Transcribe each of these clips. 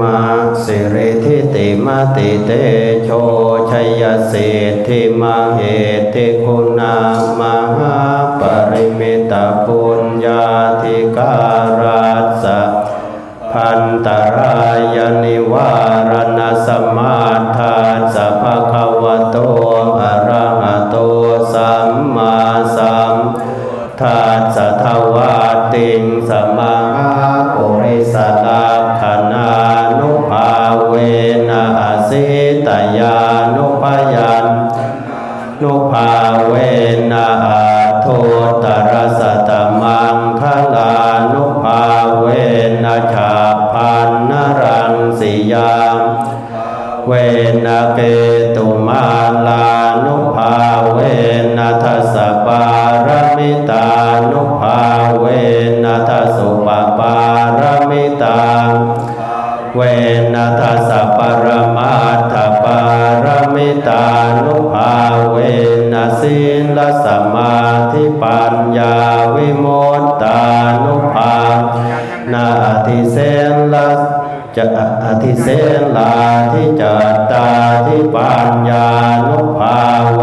มาสิริทิติมาติเตโชชัยสิทธิมาเหติคุณามหาปริมิตาปุญญาธิการัสสะพันตรายนิวารณสมาทาสัพพะวโตอะระหะโต เวนเกตุมาลานุภาเวนะทัสสะปารมิตานุภาเวนะทัสสุปปารมิตา เวนัสสะปรมาทปารมิตานุภาเวนัสิลสมาธิปัญญาวิโมตตานุภานาทิเสนละ จะอธิเสลาทิจัตตาทิปัญญานุภาเว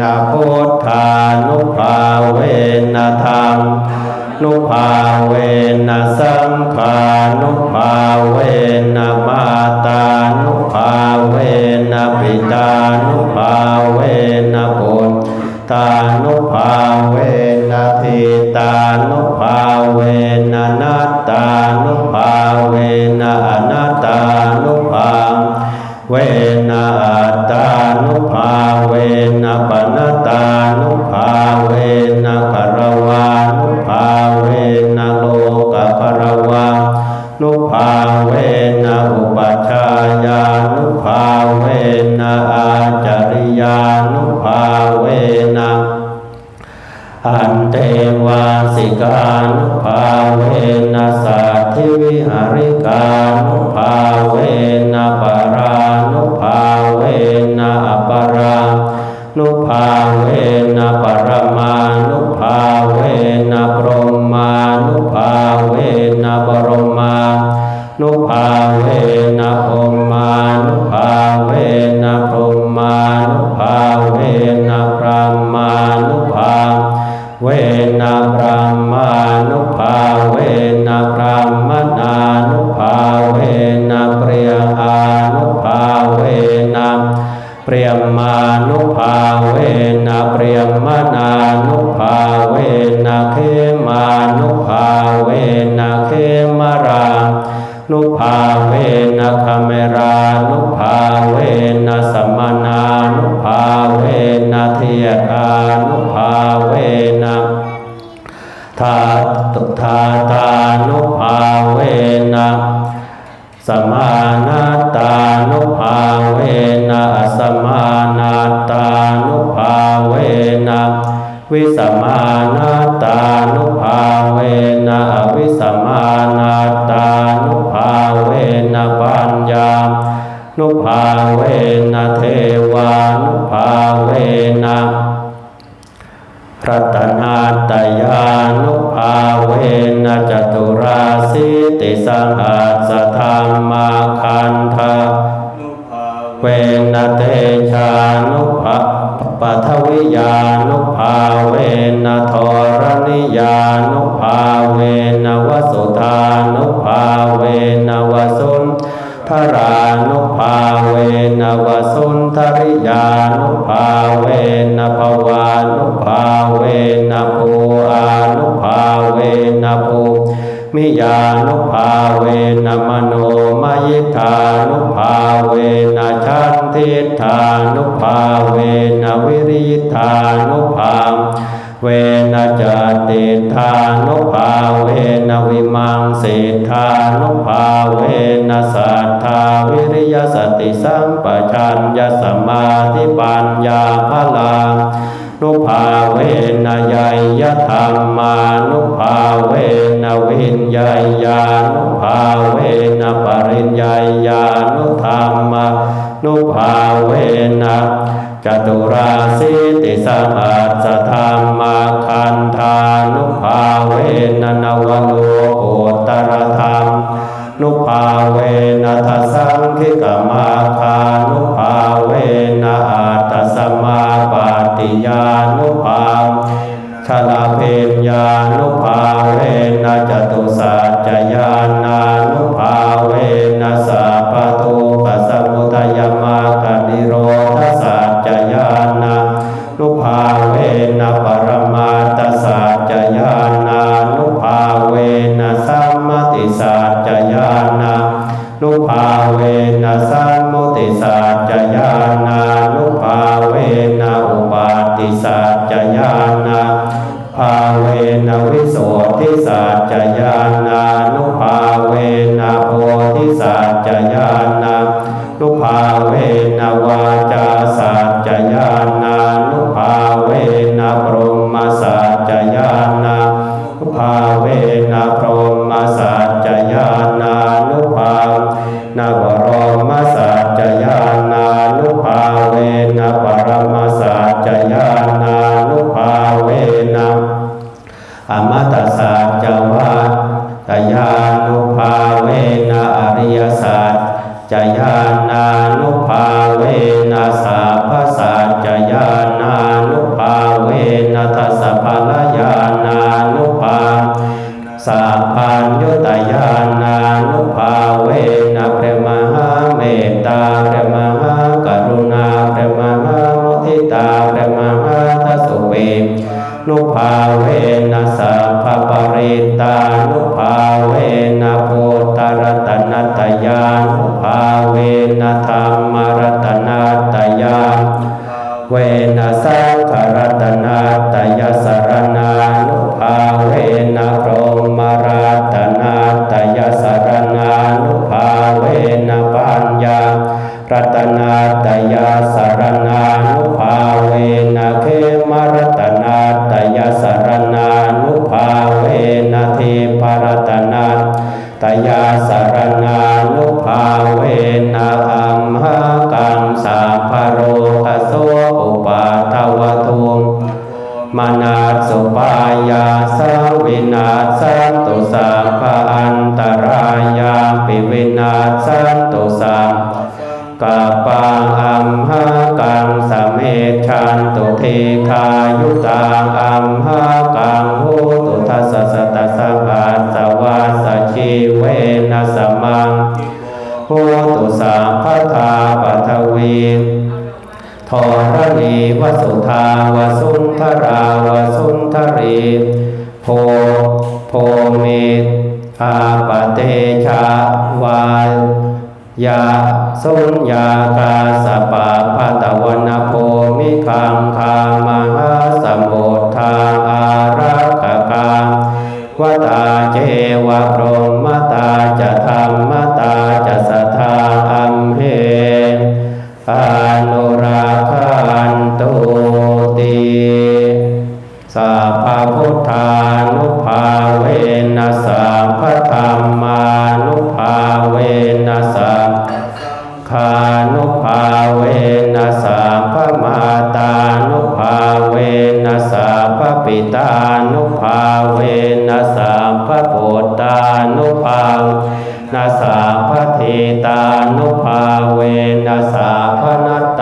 นะพุทธานุภาเวนะธรรมนุภาเวนะสังขานุภาเวนะมาตานุภาเวนะปิตานุภาเวนะปุตตานุภาเวนะทิตานุ มนานุภาเวนะเขมานุภาเวนะเขมารานุภาเวนะคเมรานุภาเวนะสมนานุภาเวนะเทียรานุภาเวนะทาตุทาตานุภาเวนะสมานาตานุภาเวนะสมา วิสมานาตานุภาเวนะวิสมานาตานุภาเวนะปัญญานุภาเวนะเทวานุภาเวนะรัตนาตยานุภาเวนะจตุราสิติสังหัสธรรมาคันธา เวนเตชานุภาปัทวิยานุภาเวนะธรณิยานุภาเวนวสุธานุภาเวนวสุนทรานุภาเวนวสุนทริยานุภาเวนภวานุภาเวนภูอานุภาเวนภูมิยานุภาเวนมโน ยิทานุภาเวนะชันทิธานุภาเวนะวิริยธานุภาเวนะจติธานุภาเวนะวิมังสิทธานุภาเวนะสัทธาวิริยสติสัมปชัญญะสมมาธิปัญญาพลัง นุภาเวนะยัยยธรรมานุภาเวนะวิญญาญานุภาเวนะปริญญาญานุธรรมานุภาเวนะจตุราสิติสหัสธรรมาคันธานุภาเวนะนวโลกุต นะวาจาสัจจญาณานุภาเวนะพรหมสัจจญาณานุภาเวนะพรหมสัจจญาณานุภานะบรมสัจจญาณานุภาเวนะปรมสัจจญาณานุภาเวนะอมตะสัจวัตยานุภาเวนะอริยสัจ จยานานุภาเวนะสัพพสัจยานานุภาเวนะทัสสะพลายานานุภาสัพพัญญุตยานานุภาเวนะเรมหาเมตตาเรมหากรุณาเรมหามุทิตาเรมหาทัสสุเปนุภาเวนัสสะภะปริตานุภาเวนะโพ ตรัตนัตยานุภาเวนะธรรมรัตนัตยาเวนะสังฆรัตนัตยาสรณานุภาเวนะพรหมรัตนัตยาสรณานุภาเวนะปัญญารัตนาตยาสารนานุภาเวนะเขมรัตนาตยาสารนานุภาเวนะเทพรัตนาตย มานาสสุปายาสวินาสันตุสัพพอันตรายาปิวินาสันตุสัพกาปังอัมหกังสมเมชันตุเทคายุตังอัมหกังโหตุทัสสะตัสสะปัสสวาสชีเวนัสสมังโหตุสัพพทาปัทวี ธรณีวสุธาวสุนทราวสุนทรีโพโพเมอาปเตชาวายาสุญญากาสปะปะตะวันโพมิคังคามหาสมุทธาอารักขกาวตาเจวะพรหมตาจะธรรมตาจะสัทธาอัมเหอนุรา ธานุภาเวนัสสัพพะธรรมานุภาเวนัสสัพคานุภาเวนัสสัพพะมาตานุภาเวนัสสัพพะปิตานุภาเวนัสสัพพะโพตานุภานาสาพะเทตานุภาเวนัสสาพะนัต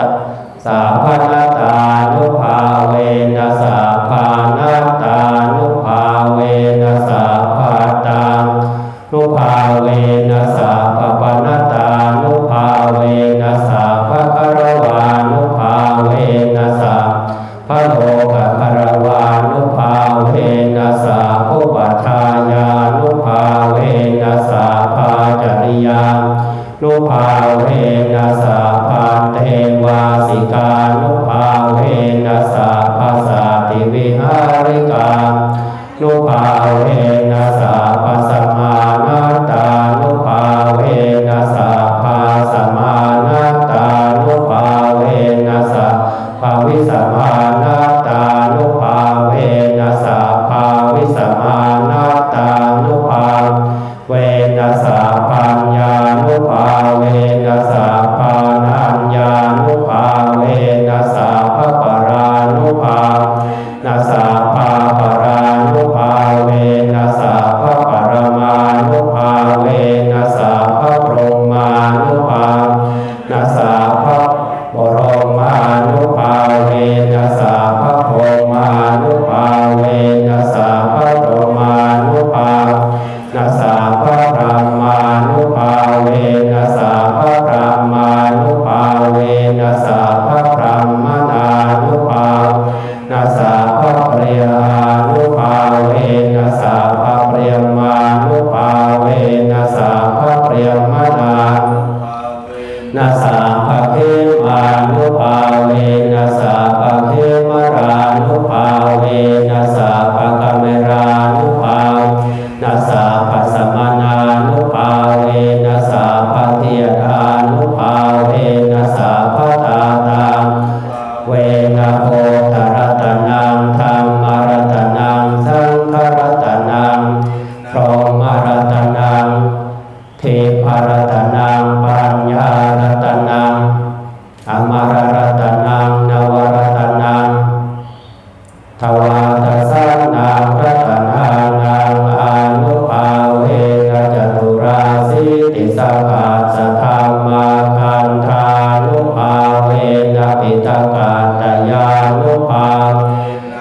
ติสหัสธรรมาคันธานุภาเวนะปิตกาตยานุภา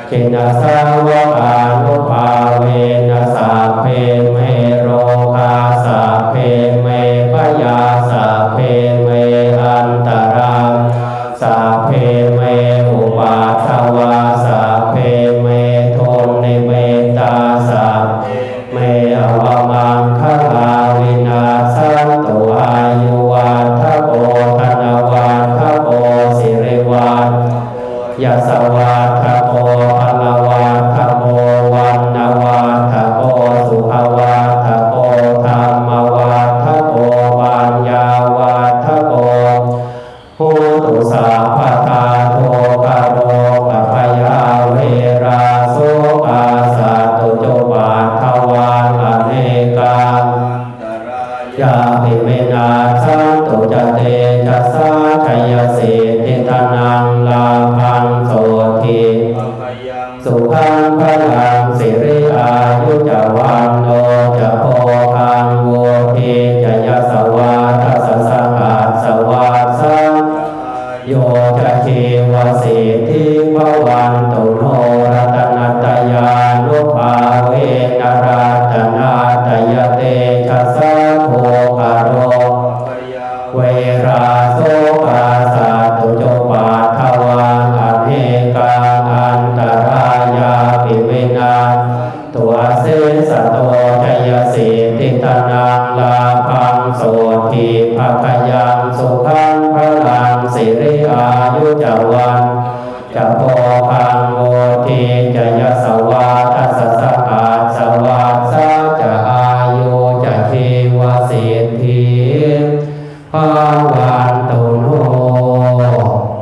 เขนสางวา ตัวเสสัโตชยสีติตนังลาพังโสทีภัคยังสุขังพลังสิริอายุจวันจะโพคังโม